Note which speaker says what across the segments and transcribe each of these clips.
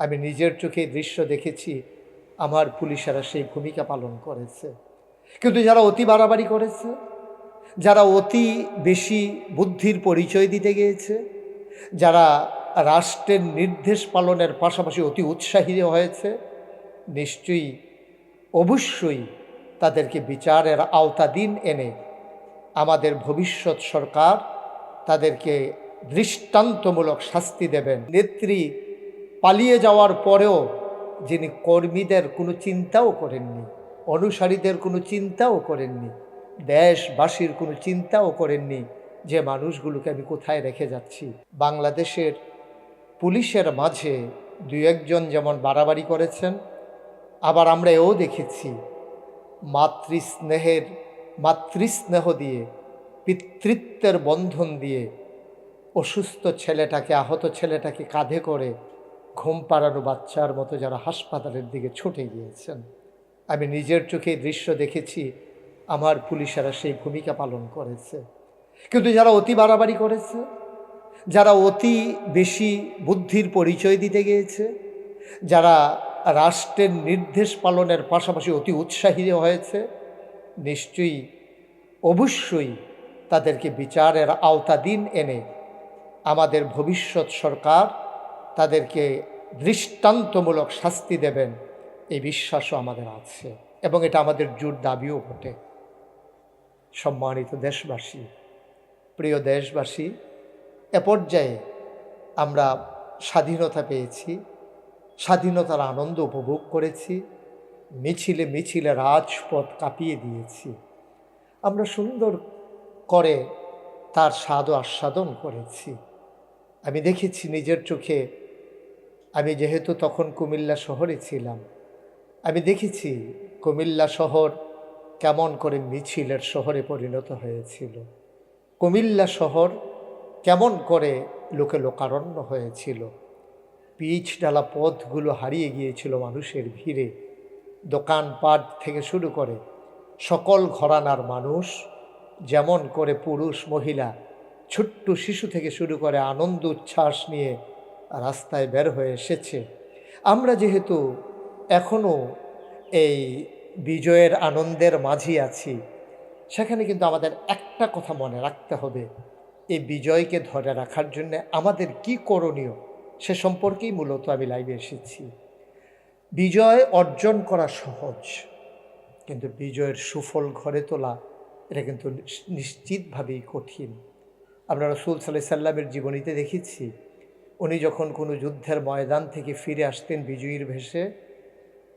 Speaker 1: আমি নিজের চোখে দৃশ্য দেখেছি, আমার পুলিশেরা সেই ভূমিকা পালন করেছে। কিন্তু যারা অতি বাড়াবাড়ি করেছে, যারা অতি বেশি বুদ্ধির পরিচয় দিতে গিয়েছে, যারা রাষ্ট্রের নির্দেশ পালনের পাশাপাশি অতি উৎসাহী হয়েছে, নিশ্চয়ই অবশ্যই তাদেরকে বিচারের আওতাধীন এনে আমাদের ভবিষ্যৎ সরকার তাদেরকে দৃষ্টান্তমূলক শাস্তি দেবেন। নেত্রী পালিয়ে যাওয়ার পরেও যিনি কর্মীদের কোনো চিন্তাও করেননি, অনুসারীদের কোনো চিন্তাও করেননি, দেশবাসীর কোনো চিন্তাও করেননি যে মানুষগুলোকে আমি কোথায় রেখে যাচ্ছি। বাংলাদেশের পুলিশের মাঝে দু একজন যেমন বাড়াবাড়ি করেছেন, আবার আমরা এও দেখেছি মাতৃস্নেহের, মাতৃস্নেহ দিয়ে, পিতৃত্বের বন্ধন দিয়ে অসুস্থ ছেলেটাকে, আহত ছেলেটাকে কাঁধে করে ঘুম পাড়ানো বাচ্চার মতো যারা হাসপাতালের দিকে ছুটে গিয়েছেন। আমি নিজের চোখে দৃশ্য দেখেছি, আমার পুলিশেরা সেই ভূমিকা পালন করেছে। কিন্তু যারা অতি বাড়াবাড়ি করেছে, যারা অতি বেশি বুদ্ধির পরিচয় দিতে গিয়েছে, যারা রাষ্ট্রের নির্দেশ পালনের পাশাপাশি অতি উৎসাহী হয়েছে, নিশ্চয়ই অবশ্যই তাদেরকে বিচারের আওতাধীন এনে আমাদের ভবিষ্যৎ সরকার তাদেরকে দৃষ্টান্তমূলক শাস্তি দেবেন। এই বিশ্বাসও আমাদের আছে এবং এটা আমাদের জোর দাবিও ঘটে সম্মানিত দেশবাসী, প্রিয় দেশবাসী, এ পর্যায়ে আমরা স্বাধীনতা পেয়েছি, স্বাধীনতার আনন্দ উপভোগ করেছি, মিছিলে মিছিলে রাজপথ কাঁপিয়ে দিয়েছি। আমরা সুন্দর করে তার স্বাদ আস্বাদন করেছি। আমি দেখেছি নিজের চোখে আমি যেহেতু তখন কুমিল্লা শহরে ছিলাম, আমি দেখেছি কুমিল্লা শহর কেমন করে মিছিলের শহরে পরিণত হয়েছিল। কুমিল্লা শহর কেমন করে লোকে লোকারণ্য হয়েছিল। পিচ ডালা পথগুলো হারিয়ে গিয়েছিল মানুষের ভিড়ে। দোকানপাট থেকে শুরু করে সকল ঘরানার মানুষ, যেমন করে পুরুষ, মহিলা, ছোট্ট শিশু থেকে শুরু করে আনন্দ উচ্ছ্বাস নিয়ে রাস্তায় বের হয়ে এসেছে। আমরা যেহেতু এখনও এই বিজয়ের আনন্দের মাঝি আছি, সেখানে কিন্তু আমাদের একটা কথা মনে রাখতে হবে। এই বিজয়কে ধরে রাখার জন্য আমাদের কি করণীয় সে সম্পর্কেই মূলত আমি লাইভে এসেছি। বিজয় অর্জন করা সহজ, কিন্তু বিজয়ের সুফল ঘরে তোলা, এটা কিন্তু নিশ্চিতভাবেই কঠিন। আমরা রসুল সাল্লাহ সাল্লামের জীবনীতে দেখেছি উনি যখন কোনো যুদ্ধের ময়দান থেকে ফিরে আসতেন বিজয়ীর ভেসে,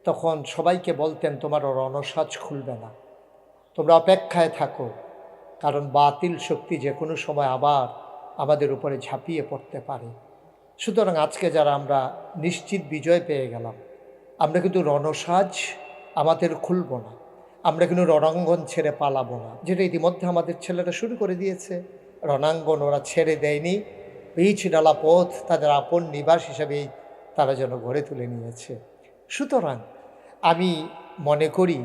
Speaker 1: তখন সবাইকে বলতেন, তোমার রণসাজ খুলবে না। তোমরা অপেক্ষায় থাকো, কারণ বাতিল শক্তি যে কোনো সময় আবার আমাদের উপরে ঝাঁপিয়ে পড়তে পারে। সুতরাং আজকে যারা আমরা নিশ্চিত বিজয় পেয়ে গেলাম, আমরা কিন্তু রণসাজ আমাদের খুলব না। আমরা কিন্তু রণাঙ্গন ছেড়ে পালাবো না। যেটা ইতিমধ্যে আমাদের ছেলেরা শুরু করে দিয়েছে। রণাঙ্গন ওরা ছেড়ে দেয়নি। পিচ ডালা পথ তাদের আপন নিবাস হিসাবেই তারা যেন গড়ে তুলে নিয়েছে। সুতরাং আমি মনে করি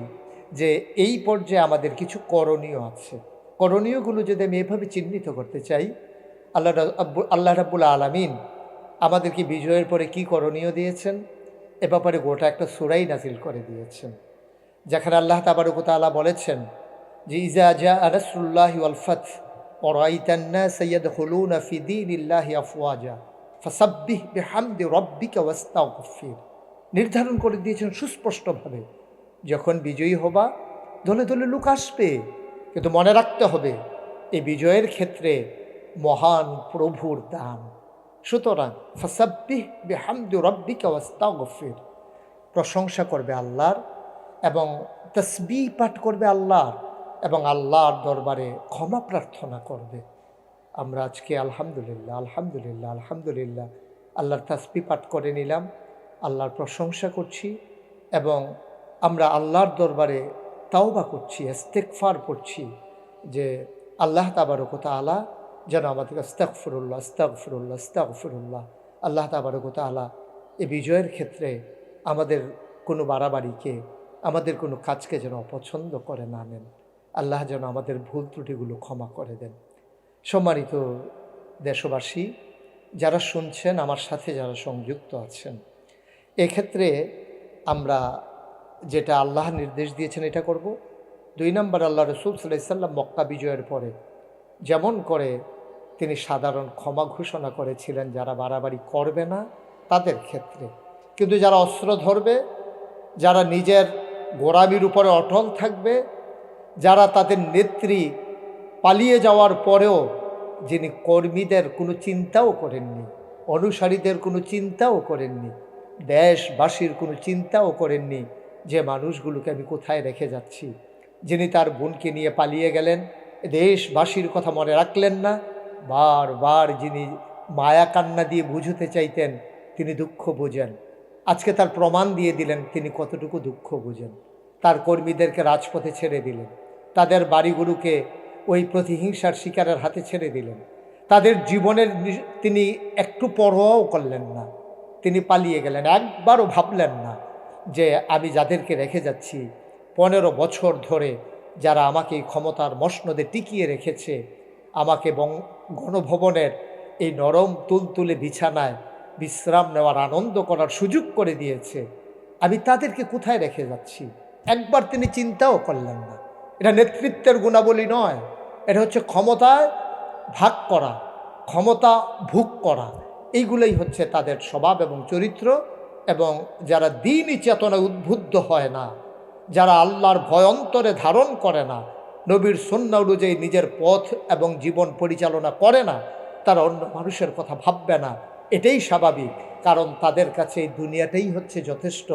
Speaker 1: যে এই পর্যায়ে আমাদের কিছু করণীয় আছে। করণীয়গুলো যদি আমি এভাবে চিহ্নিত করতে চাই, আল্লাহ আল্লাহ রাবুল আলমিন আমাদেরকে বিজয়ের পরে কি করণীয় দিয়েছেন? এ ব্যাপারে গোটা একটা সুরাই নাজিল করে দিয়েছেন। যেখানে আল্লাহ তাবারকতালা বলেছেন যে ইজা জা আনসুল্লাহ আলফত সৈয়দ হলুন ফসাব্বিহ নির্ধারণ করে দিয়েছেন সুস্পষ্টভাবে। যখন বিজয়ী হবা, দলে দলে লোক আসবে, কিন্তু মনে রাখতে হবে এই বিজয়ের ক্ষেত্রে মহান প্রভুর দান। সুতরাং, ফসাব্বিহ বেহামদি রব্বিকা ওয়াস্তাগফির। প্রশংসা করবে আল্লাহর এবং তসবি পাঠ করবে আল্লাহর। এবং আল্লাহর দরবারে ক্ষমা প্রার্থনা করবে। আমরা আজকে আলহামদুলিল্লাহ আলহামদুলিল্লাহ আলহামদুলিল্লাহ আল্লাহর তাসবি পাঠ করে নিলাম, আল্লাহর প্রশংসা করছি এবং আমরা আল্লাহর দরবারে তাওবা করছি ইস্তেকফার করছি যে আল্লাহ তাবারকতা আলা যেন আমাদেরকে আস্তাকফরুল্লাহ আস্তাকফরুল্লাহ আস্তাকফরুল্লাহ আল্লাহ তাবারকতা আলা এ বিজয়ের ক্ষেত্রে আমাদের কোনো বাড়াবাড়িকে, আমাদের কোনো কাজকে যেন অপছন্দ করে না নেন। আল্লাহ যেন আমাদের ভুল ত্রুটিগুলো ক্ষমা করে দেন। সম্মানিত দেশবাসী, যারা শুনছেন, আমার সাথে যারা সংযুক্ত আছেন, এক্ষেত্রে আমরা যেটা আল্লাহ নির্দেশ দিয়েছেন এটা করব। দুই নম্বর, আল্লাহ রসুল সাল্লাম মক্কা বিজয়ের পরে যেমন করে তিনি সাধারণ ক্ষমা ঘোষণা করেছিলেন, যারা বাড়াবাড়ি করবে না তাদের ক্ষেত্রে। কিন্তু যারা অস্ত্র ধরবে, যারা নিজের গোড়ামির উপরে অটল থাকবে যারা তাদের নেত্রী পালিয়ে যাওয়ার পরেও যিনি কর্মীদের কোনো চিন্তাও করেননি, অনুসারীদের কোনো চিন্তাও করেননি, দেশবাসীর কোনো চিন্তাও করেননি যে মানুষগুলোকে আমি কোথায় রেখে যাচ্ছি। যিনি তার বোনকে নিয়ে পালিয়ে গেলেন, দেশবাসীর কথা মনে রাখলেন না, বারবার যিনি মায়া কান্না দিয়ে বুঝতে চাইতেন, তিনি দুঃখ বোঝেন। আজকে তার প্রমাণ দিয়ে দিলেন তিনি কতটুকু দুঃখ বোঝেন। তার কর্মীদেরকে রাজপথে ছেড়ে দিলেন। তাদের বাড়িগুলোকে ওই প্রতিহিংসার শিকারের হাতে ছেড়ে দিলেন। তাদের জীবনের তিনি একটু পরোয়াও করলেন না। তিনি পালিয়ে গেলেন। একবারও ভাবলেন না যে আমি যাদেরকে রেখে যাচ্ছি, পনেরো বছর ধরে যারা আমাকে এই ক্ষমতার মসনদে টিকিয়ে রেখেছে, আমাকে গণভবনের এই নরম তুলতুলে বিছানায় বিশ্রাম নেওয়ার আনন্দ করার সুযোগ করে দিয়েছে। আমি তাদেরকে কোথায় রেখে যাচ্ছি? একবার তিনি চিন্তাও করলেন না। এটা নেতৃত্বের গুণাবলী নয়। এটা হচ্ছে ক্ষমতায় ভাগ করা, ক্ষমতা ভোগ করা। এইগুলোই হচ্ছে তাদের স্বভাব এবং চরিত্র এবং যারা দিনই চেতনায় উদ্বুদ্ধ হয় না, যারা আল্লাহর ভয় অন্তরে ধারণ করে না, নবীর সন্না অনুযায়ী নিজের পথ এবং জীবন পরিচালনা করে না, তারা অন্য মানুষের কথা ভাববে না। এটাই স্বাভাবিক, কারণ তাদের কাছে এই দুনিয়াটাই হচ্ছে যথেষ্ট।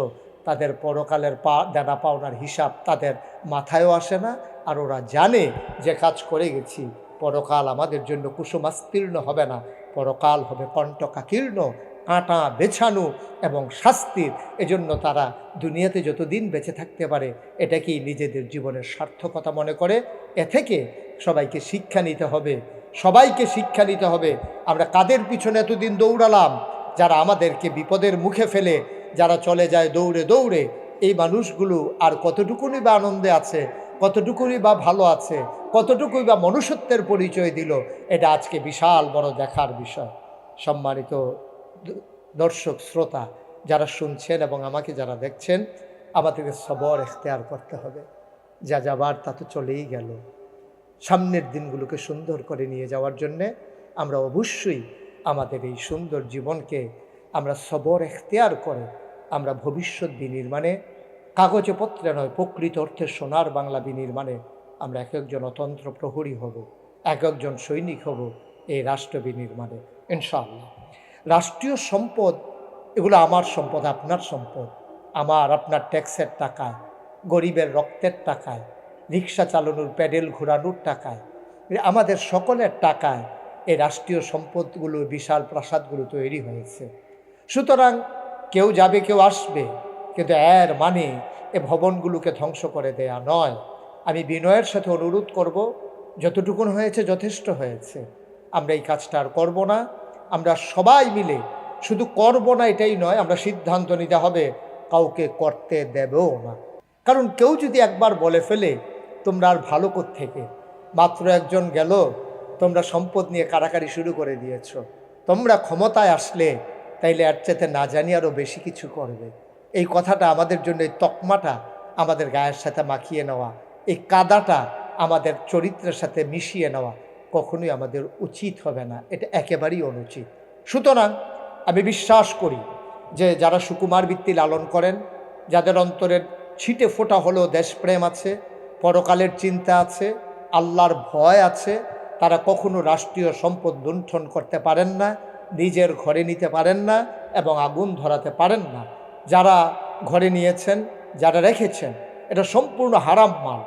Speaker 1: তাদের পরকালের পা, দেনা পাওনার হিসাব তাদের মাথায়ও আসে না। আর ওরা জানে যে কাজ করে গেছি। পরকাল আমাদের জন্য কুসুমাস্তীর্ণ হবে না। পরকাল হবে কণ্টকাকীর্ণ, কাঁটা বেছানো এবং শাস্তির। এজন্য তারা দুনিয়াতে যতদিন বেঁচে থাকতে পারে এটাকেই নিজেদের জীবনের সার্থকতা মনে করে? এ থেকে সবাইকে শিক্ষা নিতে হবে। সবাইকে শিক্ষা নিতে হবে। আমরা কাদের পিছনে এতদিন দৌড়ালাম? যারা আমাদেরকে বিপদের মুখে ফেলে যারা চলে যায় দৌড়ে দৌড়ে, এই মানুষগুলো আর কতটুকুনি বা আনন্দে আছে, কতটুকুনি বা ভালো আছে, কতটুকুই বা মনুষ্যত্বের পরিচয় দিল, এটা আজকে বিশাল বড় দেখার বিষয়। সম্মানিত দর্শক, শ্রোতা, যারা শুনছেন এবং আমাকে যারা দেখছেন আমাদেরকে সবর এখতেয়ার করতে হবে। যা যাবার তা তো চলেই গেল। সামনের দিনগুলোকে সুন্দর করে নিয়ে যাওয়ার জন্যে আমরা অবশ্যই আমাদের এই সুন্দর জীবনকে আমরা সবর এখতেয়ার করে আমরা ভবিষ্যৎ বিনির্মাণে কাগজে পত্রে নয়, প্রকৃত অর্থে সোনার বাংলা বিনির্মাণে আমরা এক একজন অতন্ত্র প্রহরী হব, এক একজন সৈনিক হব এই রাষ্ট্র বিনির্মাণে, ইনশাআল্লাহ। রাষ্ট্রীয় সম্পদ, এগুলো আমার সম্পদ, আপনার সম্পদ। আমার, আপনার ট্যাক্সের টাকায়, গরিবের রক্তের টাকায়, রিক্সা চালানোর, প্যাডেল ঘোরানোর টাকায় আমাদের সকলের টাকায় এই রাষ্ট্রীয় সম্পদগুলো বিশাল প্রাসাদগুলো তৈরি হয়েছে। সুতরাং কেউ যাবে, কেউ আসবে। কিন্তু এর মানে এ ভবনগুলোকে ধ্বংস করে দেয়া নয়। আমি বিনয়ের সাথে অনুরোধ করব, যতটুকুন হয়েছে যথেষ্ট হয়েছে। আমরা এই কাজটা আর করব না। আমরা সবাই মিলে শুধু করব না এটাই নয়, আমরা সিদ্ধান্ত নিতে হবে, কাউকে করতে দেবেও না। কারণ কেউ যদি একবার বলে ফেলে, তোমরা আর ভালো থেকে মাত্র একজন গেল, তোমরা সম্পদ নিয়ে কারাকারি শুরু করে দিয়েছ। তোমরা ক্ষমতায় আসলে তাইলে এর চাইতে না জানি আরও বেশি কিছু করবে। এই কথাটা আমাদের জন্য এই তকমাটা আমাদের গায়ের সাথে মাখিয়ে নেওয়া, এই কাদাটা আমাদের চরিত্রের সাথে মিশিয়ে নেওয়া কখনোই আমাদের উচিত হবে না, এটা একেবারেই অনুচিত। সুতরাং আমি বিশ্বাস করি যে যারা সুকুমার বৃত্তি লালন করেন, যাদের অন্তরের ছিটে ফোটা হলেও দেশপ্রেম আছে, পরকালের চিন্তা আছে, আল্লাহর ভয় আছে, তারা কখনো রাষ্ট্রীয় সম্পদ লুণ্ঠন করতে পারেন না। নিজের ঘরে নিতে পারেন না এবং আগুন ধরাতে পারেন না। যারা ঘরে নিয়েছেন, যারা রেখেছেন, এটা সম্পূর্ণ হারাম মাল।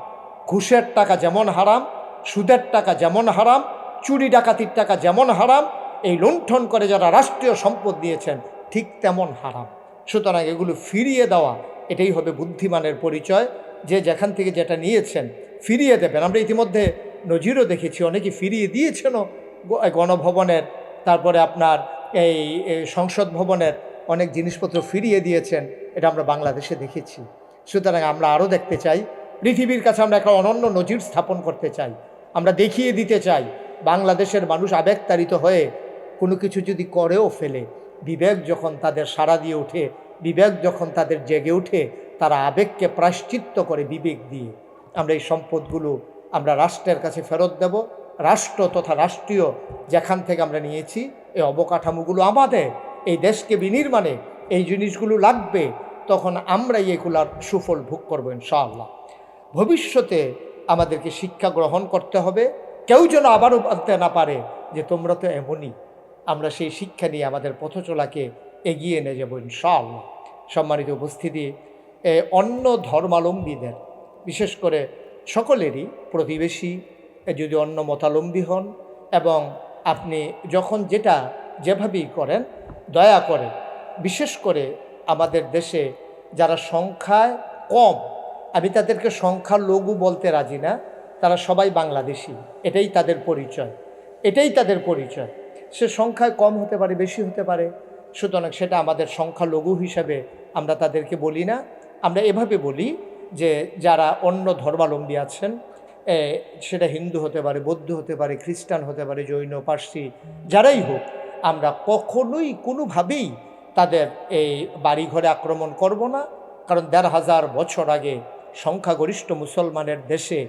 Speaker 1: ঘুষের টাকা যেমন হারাম, সুদের টাকা যেমন হারাম, চুরি ডাকাতির টাকা যেমন হারাম, এই লুণ্ঠন করে যারা রাষ্ট্রীয় সম্পদ দিয়েছেন, ঠিক তেমন হারাম। সুতরাং এগুলো ফিরিয়ে দেওয়া, এটাই হবে বুদ্ধিমানের পরিচয়। যে যেখান থেকে যেটা নিয়েছেন, ফিরিয়ে দেবেন। আমরা ইতিমধ্যে নজিরও দেখেছি, অনেকে ফিরিয়ে দিয়েছেনও গণভবনের তারপরে আপনার এই সংসদ ভবনের অনেক জিনিসপত্র ফিরিয়ে দিয়েছেন, এটা আমরা বাংলাদেশে দেখেছি। সুতরাং আমরা আরও দেখতে চাই, পৃথিবীর কাছে আমরা একটা অনন্য নজির স্থাপন করতে চাই। আমরা দেখিয়ে দিতে চাই, বাংলাদেশের মানুষ আবেগতাড়িত হয়ে কোনো কিছু যদি করেও ফেলে, বিবেক যখন তাদের সাড়া দিয়ে ওঠে, বিবেক যখন তাদের জেগে ওঠে, তারা আবেগকে প্রায়শ্চিত্ত করে বিবেক দিয়ে। আমরা এই সম্পদগুলো আমরা রাষ্ট্রের কাছে ফেরত দেব রাষ্ট্র তথা রাষ্ট্রীয় যেখান থেকে আমরা নিয়েছি, এই অবকাঠামোগুলো আমাদের, এই দেশকে বিনির্মাণে এই জিনিসগুলো লাগবে, তখন আমরাই এগুলার সুফল ভোগ করব ইনশাআল্লাহ। ভবিষ্যতে আমাদেরকে শিক্ষা গ্রহণ করতে হবে। কেউ যেন আবারও বলতে না পারে যে তোমরা তো এমনই, আমরা সেই শিক্ষা নিয়ে আমাদের পথচলাকে এগিয়ে নিয়ে যাব ইনশাআল্লাহ। সম্মানিত উপস্থিতি অন্য ধর্মাবলম্বীদের বিশেষ করে সকলেরই, প্রতিবেশী যদি অন্য মতালম্বী হন এবং আপনি যখন যেটা যেভাবেই করেন, দয়া করে, বিশেষ করে আমাদের দেশে যারা সংখ্যায় কম, আমি তাদেরকে সংখ্যা লঘু বলতে রাজি না, তারা সবাই বাংলাদেশি, এটাই তাদের পরিচয়, এটাই তাদের পরিচয়। সে সংখ্যায় কম হতে পারে, বেশি হতে পারে, সুতরাং সেটা আমাদের সংখ্যা লঘু হিসাবে আমরা তাদেরকে বলি না। আমরা এভাবে বলি যে যারা অন্য ধর্মাবলম্বী আছেন সেটা হিন্দু হতে পারে, বৌদ্ধ হতে পারে, খ্রিস্টান হতে পারে, জৈন, পার্সি, যারাই হোক, আমরা কখনোই কোনোভাবেই তাদের এই বাড়িঘরে আক্রমণ করব না। কারণ দেড় হাজার বছর আগে সংখ্যাগরিষ্ঠ মুসলমানের দেশে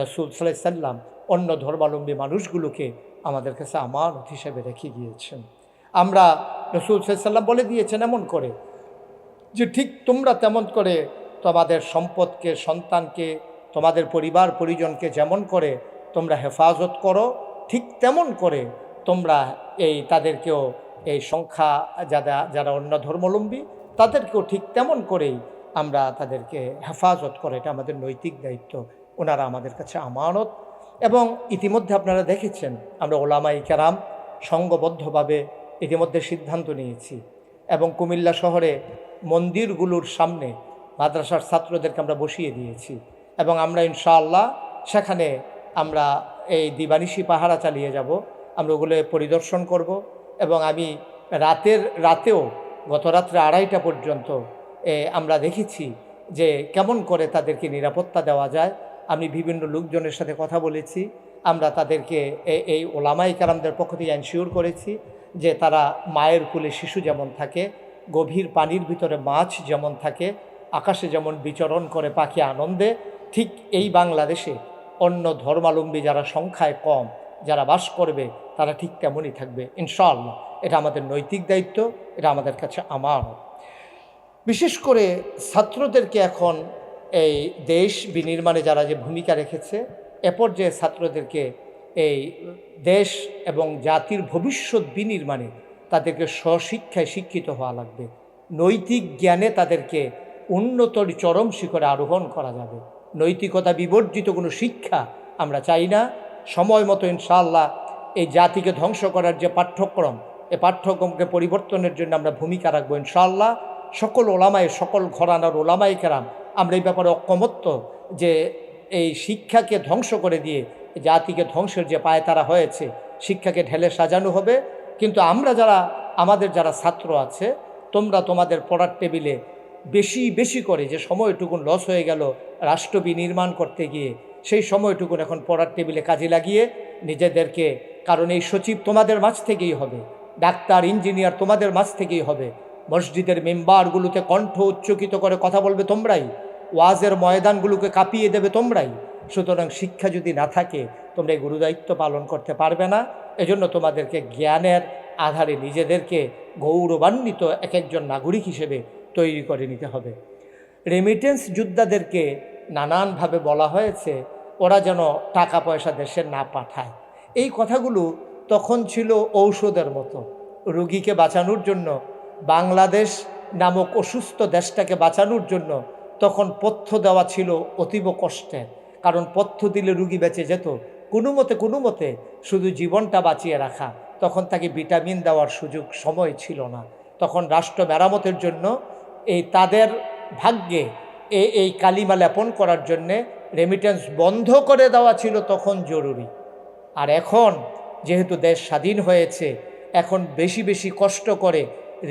Speaker 1: রসুল সাল্লাহ সাল্লাম অন্য ধর্মাবলম্বী মানুষগুলোকে আমাদের কাছে আমানত হিসেবে রেখে গিয়েছেন। আমরা রসুল সাল্লাম বলে দিয়েছেন এমন করে যে, ঠিক তোমরা তেমন করে তোমাদের সম্পদকে, সন্তানকে তোমাদের পরিবার পরিজনকে যেমন করে তোমরা হেফাজত করো, ঠিক তেমন করে তোমরা এই তাদেরকেও এই সংখ্যা যারা যারা অন্য ধর্মাবলম্বী তাদেরকেও ঠিক তেমন করেই আমরা তাদেরকে হেফাজত করে। এটা আমাদের নৈতিক দায়িত্ব। ওনারা আমাদের কাছে আমানত। এবং ইতিমধ্যে আপনারা দেখেছেন, আমরা ওলামাই কেরাম সঙ্গবদ্ধভাবে ইতিমধ্যে সিদ্ধান্ত নিয়েছি। এবং কুমিল্লা শহরে মন্দিরগুলোর সামনে মাদ্রাসার ছাত্রদেরকে আমরা বসিয়ে দিয়েছি। এবং আমরা ইনশাআল্লাহ সেখানে আমরা এই দিবানিশি পাহারা চালিয়ে যাব। আমরা ওগুলো পরিদর্শন করব এবং আমি রাতের, রাতেও গত রাত্রে আড়াইটা পর্যন্ত আমরা দেখেছি যে কেমন করে তাদেরকে নিরাপত্তা দেওয়া যায়। আমি বিভিন্ন লোকজনের সাথে কথা বলেছি। আমরা তাদেরকে এই ওলামাই কারামদের পক্ষ থেকে এনশিওর করেছি যে তারা মায়ের কুলে শিশু যেমন থাকে, গভীর পানির ভিতরে মাছ যেমন থাকে, আকাশে যেমন বিচরণ করে পাখি আনন্দে ঠিক এই বাংলাদেশে অন্য ধর্মাবলম্বী যারা সংখ্যায় কম, যারা বাস করবে, তারা ঠিক তেমনই থাকবে, ইনশাআল্লাহ। এটা আমাদের নৈতিক দায়িত্ব, এটা আমাদের কাছে আমার বিশেষ করে ছাত্রদেরকে এখন এই দেশ বিনির্মাণে যারা যে ভূমিকা রেখেছে, এ পর্যায়ে ছাত্রদেরকে এই দেশ এবং জাতির ভবিষ্যৎ বিনির্মাণে তাদেরকে স্বশিক্ষায় শিক্ষিত হওয়া লাগবে। নৈতিক জ্ঞানে তাদেরকে উন্নতর চরম শিখরে আরোহণ করা যাবে। নৈতিকতা বিবর্জিত কোনো শিক্ষা আমরা চাই না। সময় মতো ইনশাআল্লাহ এই জাতিকে ধ্বংস করার যে পাঠ্যক্রম এই পাঠ্যক্রমকে পরিবর্তনের জন্য আমরা ভূমিকা রাখব ইনশাআল্লাহ। সকল ওলামায়, সকল ঘরানার ওলামাই কেরাম, আমরা এই ব্যাপারে অক্ষমত্ব যে এই শিক্ষাকে ধ্বংস করে দিয়ে জাতিকে ধ্বংসের যে পায় তারা হয়েছে, শিক্ষাকে ঢেলে সাজানো হবে। কিন্তু আমরা যারা, আমাদের যারা ছাত্র আছে, তোমরা তোমাদের পড়ার টেবিলে বেশি বেশি করে যে সময়টুকুন লস হয়ে গেল রাষ্ট্র বিনির্মাণ করতে গিয়ে, সেই সময়টুকুন এখন পড়ার টেবিলে কাজে লাগিয়ে নিজেদেরকে, কারণ এই সচিব তোমাদের মাঝ থেকেই হবে, ডাক্তার, ইঞ্জিনিয়ার তোমাদের মাঝ থেকেই হবে, মসজিদের মেম্বারগুলোতে কণ্ঠ উচ্চকিত করে কথা বলবে তোমরাই, ওয়াজের ময়দানগুলোকে কাঁপিয়ে দেবে তোমরাই, সুতরাং শিক্ষা যদি না থাকে, তোমরা এই গুরুদায়িত্ব পালন করতে পারবে না, এজন্য তোমাদেরকে জ্ঞানের আধারে নিজেদেরকে গৌরবান্বিত এক একজন নাগরিক হিসেবে তৈরি করে নিতে হবে। রেমিটেন্স যোদ্ধাদেরকে নানানভাবে বলা হয়েছে, ওরা যেন টাকা পয়সা দেশে না পাঠায়। এই কথাগুলো তখন ছিল ঔষধের মতো। রুগীকে বাঁচানোর জন্য, বাংলাদেশ নামক অসুস্থ দেশটাকে বাঁচানোর জন্য তখন পথ্য দেওয়া ছিল অতীব কষ্টের। কারণ পথ্য দিলে রুগী বেঁচে যেত। কোনো মতে কোনো মতে শুধু জীবনটা বাঁচিয়ে রাখা। তখন তাকে ভিটামিন দেওয়ার সুযোগ সময় ছিল না। তখন রাষ্ট্র মেরামতের জন্য এই তাদের ভাগ্যে এই এই কালিমা লেপন করার জন্যে রেমিটেন্স বন্ধ করে দেওয়া ছিল তখন জরুরি। আর এখন যেহেতু দেশ স্বাধীন হয়েছে, এখন বেশি বেশি কষ্ট করে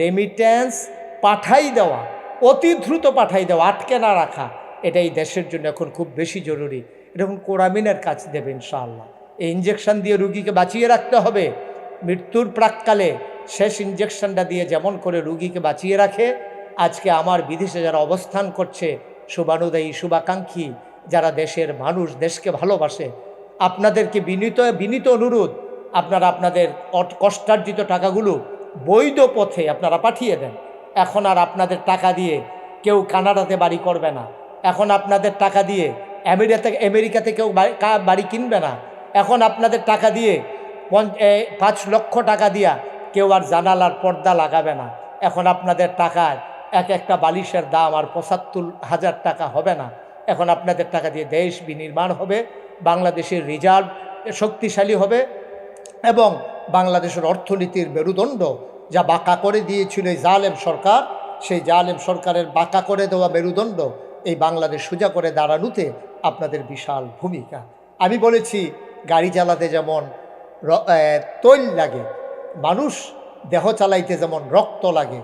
Speaker 1: রেমিটেন্স পাঠাই দেওয়া, অতি দ্রুত পাঠাই দেওয়া, আটকে না রাখা, এটাই দেশের জন্য এখন খুব বেশি জরুরি। এরকম কোরামিনের কাজ দেবে ইনশাআল্লাহ। এই ইঞ্জেকশন দিয়ে রুগীকে বাঁচিয়ে রাখতে হবে। মৃত্যুর প্রাককালে শেষ ইঞ্জেকশনটা দিয়ে যেমন করে রুগীকে বাঁচিয়ে রাখে আজকে আমার বিদেশে যারা অবস্থান করছে, শুভানুদায়ী, শুভাকাঙ্ক্ষী, যারা দেশের মানুষ, দেশকে ভালোবাসে, আপনাদেরকে বিনীত বিনীত অনুরোধ, আপনারা আপনাদের কষ্টার্জিত টাকাগুলো বৈধ পথে আপনারা পাঠিয়ে দেন। এখন আর আপনাদের টাকা দিয়ে কেউ কানাডাতে বাড়ি করবে না। এখন আপনাদের টাকা দিয়ে আমেরিকাতে আমেরিকাতে কেউ বাড়ি- কিনবে না। এখন আপনাদের টাকা দিয়ে পাঁচ লক্ষ টাকা দিয়া কেউ আর জানালার পর্দা লাগাবে না। এখন আপনাদের টাকায় এক একটা বালিশের দাম আর পঁচাত্তর হাজার টাকা হবে না। এখন আপনাদের টাকা দিয়ে দেশ বিনির্মাণ হবে, বাংলাদেশের রিজার্ভ শক্তিশালী হবে এবং বাংলাদেশের অর্থনীতির মেরুদণ্ড যা বাঁকা করে দিয়েছিল এই জালেম সরকার, সেই জালেম সরকারের বাঁকা করে দেওয়া মেরুদণ্ড এই বাংলাদেশ সোজা করে দাঁড়ানোতে আপনাদের বিশাল ভূমিকা। আমি বলেছি, গাড়ি চালাতে যেমন তৈল লাগে, মানুষ দেহ চালাইতে যেমন রক্ত লাগে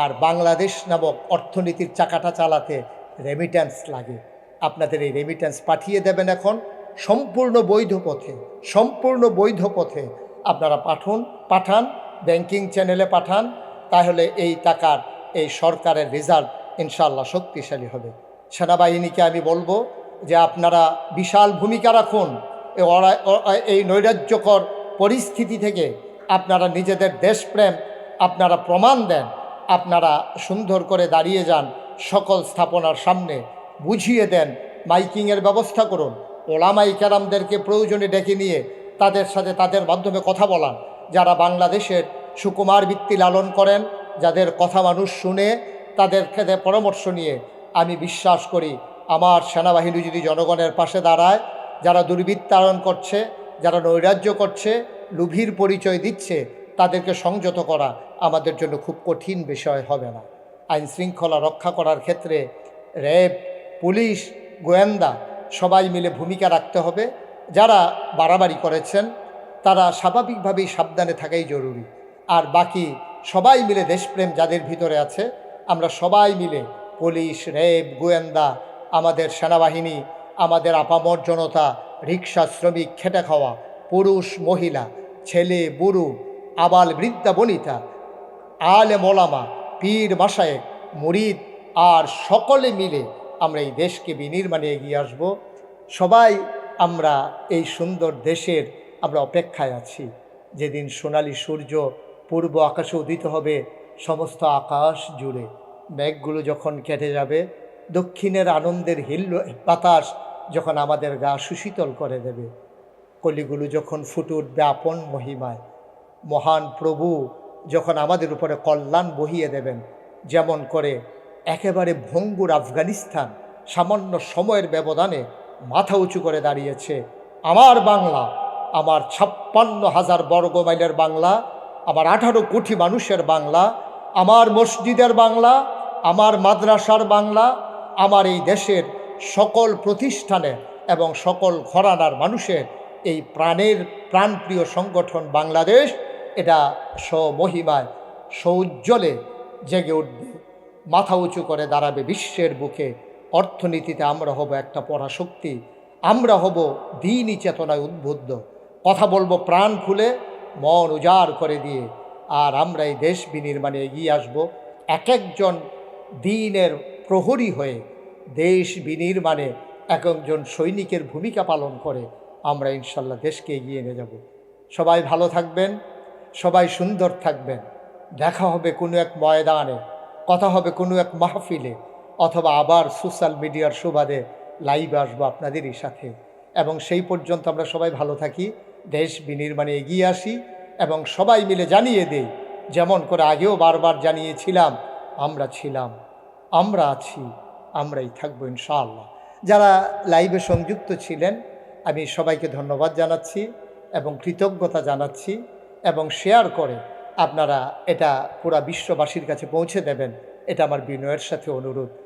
Speaker 1: আর বাংলাদেশ নামক অর্থনীতির চাকাটা চালাতে রেমিট্যান্স লাগে। আপনাদের এই রেমিট্যান্স পাঠিয়ে দেবেন এখন। সম্পূর্ণ বৈধ পথে, সম্পূর্ণ বৈধ পথে আপনারা পাঠুন, পাঠান ব্যাংকিং চ্যানেলে পাঠান, তাহলে এই টাকার, এই সরকারের রেজাল্ট ইনশাল্লাহ শক্তিশালী হবে। সেনাবাহিনীকে আমি বলব যে আপনারা বিশাল ভূমিকা রাখুন। এই নৈরাজ্যকর পরিস্থিতি থেকে আপনারা নিজেদের দেশপ্রেম, আপনারা প্রমাণ দেন। আপনারা সুন্দর করে দাঁড়িয়ে যান সকল স্থাপনার সামনে, বুঝিয়ে দেন, মাইকিংয়ের ব্যবস্থা করুন। ওলামাই কেরামদেরকে প্রয়োজনে ডেকে নিয়ে তাদের সাথে তাদের মাধ্যমে কথা বলান। যারা বাংলাদেশের সুকুমার বৃত্তি লালন করেন, যাদের কথা মানুষ শুনে, তাদের ক্ষেত্রে পরামর্শ নিয়ে আমি বিশ্বাস করি আমার সেনাবাহিনী যদি জনগণের পাশে দাঁড়ায়, যারা দুর্বৃত্তায়ন করছে, যারা নৈরাজ্য করছে, লুভির পরিচয় দিচ্ছে তাদেরকে সংযত করা আমাদের জন্য খুব কঠিন বিষয় হবে না। আইন শৃঙ্খলা রক্ষা করার ক্ষেত্রে র্যাব, পুলিশ, গোয়েন্দা সবাই মিলে ভূমিকা রাখতে হবে। যারা বাড়াবাড়ি করেছেন, তারা স্বাভাবিকভাবেই সাবধানে থাকাই জরুরি। আর বাকি সবাই মিলে দেশপ্রেম যাদের ভিতরে আছে, আমরা সবাই মিলে পুলিশ, র্যাব, গোয়েন্দা, আমাদের সেনাবাহিনী, আমাদের আপামর জনতা রিক্সা শ্রমিক, খেটে খাওয়া, পুরুষ, মহিলা, ছেলে, বুড়ো আবাল বৃদ্ধা বনিতা, আলে মোলামা, পীর মাসায়েক মুরিদ আর সকলে মিলে আমরা এই দেশকে বিনির্মাণে এগিয়ে আসব। সবাই আমরা এই সুন্দর দেশের আমরা অপেক্ষায় আছি। যেদিন সোনালী সূর্য পূর্ব আকাশে উদিত হবে, সমস্ত আকাশ জুড়ে মেঘগুলো যখন কেটে যাবে, দক্ষিণের আনন্দের হিল্ল বাতাস যখন আমাদের গা সুশীতল করে দেবে। কলিগুলো যখন ফুটে উঠবে আপন মহিমায় মহান প্রভু যখন আমাদের উপরে কল্যাণ বহিয়ে দেবেন, যেমন করে একেবারে ভঙ্গুর আফগানিস্তান সামান্য সময়ের ব্যবধানে মাথা উঁচু করে দাঁড়িয়েছে। আমার বাংলা, আমার ছাপ্পান্ন হাজার বর্গ মাইলের বাংলা, আমার আঠারো কোটি মানুষের বাংলা, আমার মসজিদের বাংলা, আমার মাদ্রাসার বাংলা, আমার এই দেশের সকল প্রতিষ্ঠানে এবং সকল ঘরানার মানুষের এই প্রাণের প্রাণপ্রিয় সংগঠন বাংলাদেশ এটা স্বমহিমায় সৌজ্জ্বলে জেগে উঠবে। মাথা উঁচু করে দাঁড়াবে বিশ্বের বুকে। অর্থনীতিতে আমরা হব একটা পরাশক্তি। আমরা হব দিনই চেতনায় উদ্বুদ্ধ। কথা বলব প্রাণ খুলে, মন উজাড় করে দিয়ে। আর আমরা এই দেশ বিনির্মাণে এগিয়ে আসব। এক একজন দিনের প্রহরী হয়ে দেশ বিনির্মাণে এক একজন সৈনিকের ভূমিকা পালন করে আমরা ইনশাল্লাহ দেশকে এগিয়ে নিয়ে যাব। সবাই ভালো থাকবেন। সবাই সুন্দর থাকবেন। দেখা হবে কোনো এক ময়দানে, কথা হবে কোনো এক মাহফিলে, অথবা আবার সোশ্যাল মিডিয়ার সুবাদে লাইভ আসব আপনাদেরই সাথে। এবং সেই পর্যন্ত আমরা সবাই ভালো থাকি, দেশ বিনির্মাণে এগিয়ে আসি, এবং সবাই মিলে জানিয়ে দেই, যেমন করে আগেও বারবার জানিয়েছিলাম, আমরা ছিলাম, আমরা আছি, আমরাই থাকব ইনশাআল্লাহ। যারা লাইভে সংযুক্ত ছিলেন, আমি সবাইকে ধন্যবাদ জানাচ্ছি এবং কৃতজ্ঞতা জানাচ্ছি। এবং শেয়ার করে আপনারা এটা পুরা বিশ্ববাসীর কাছে পৌঁছে দেবেন। এটা আমার বিনয়ের সাথে অনুরোধ।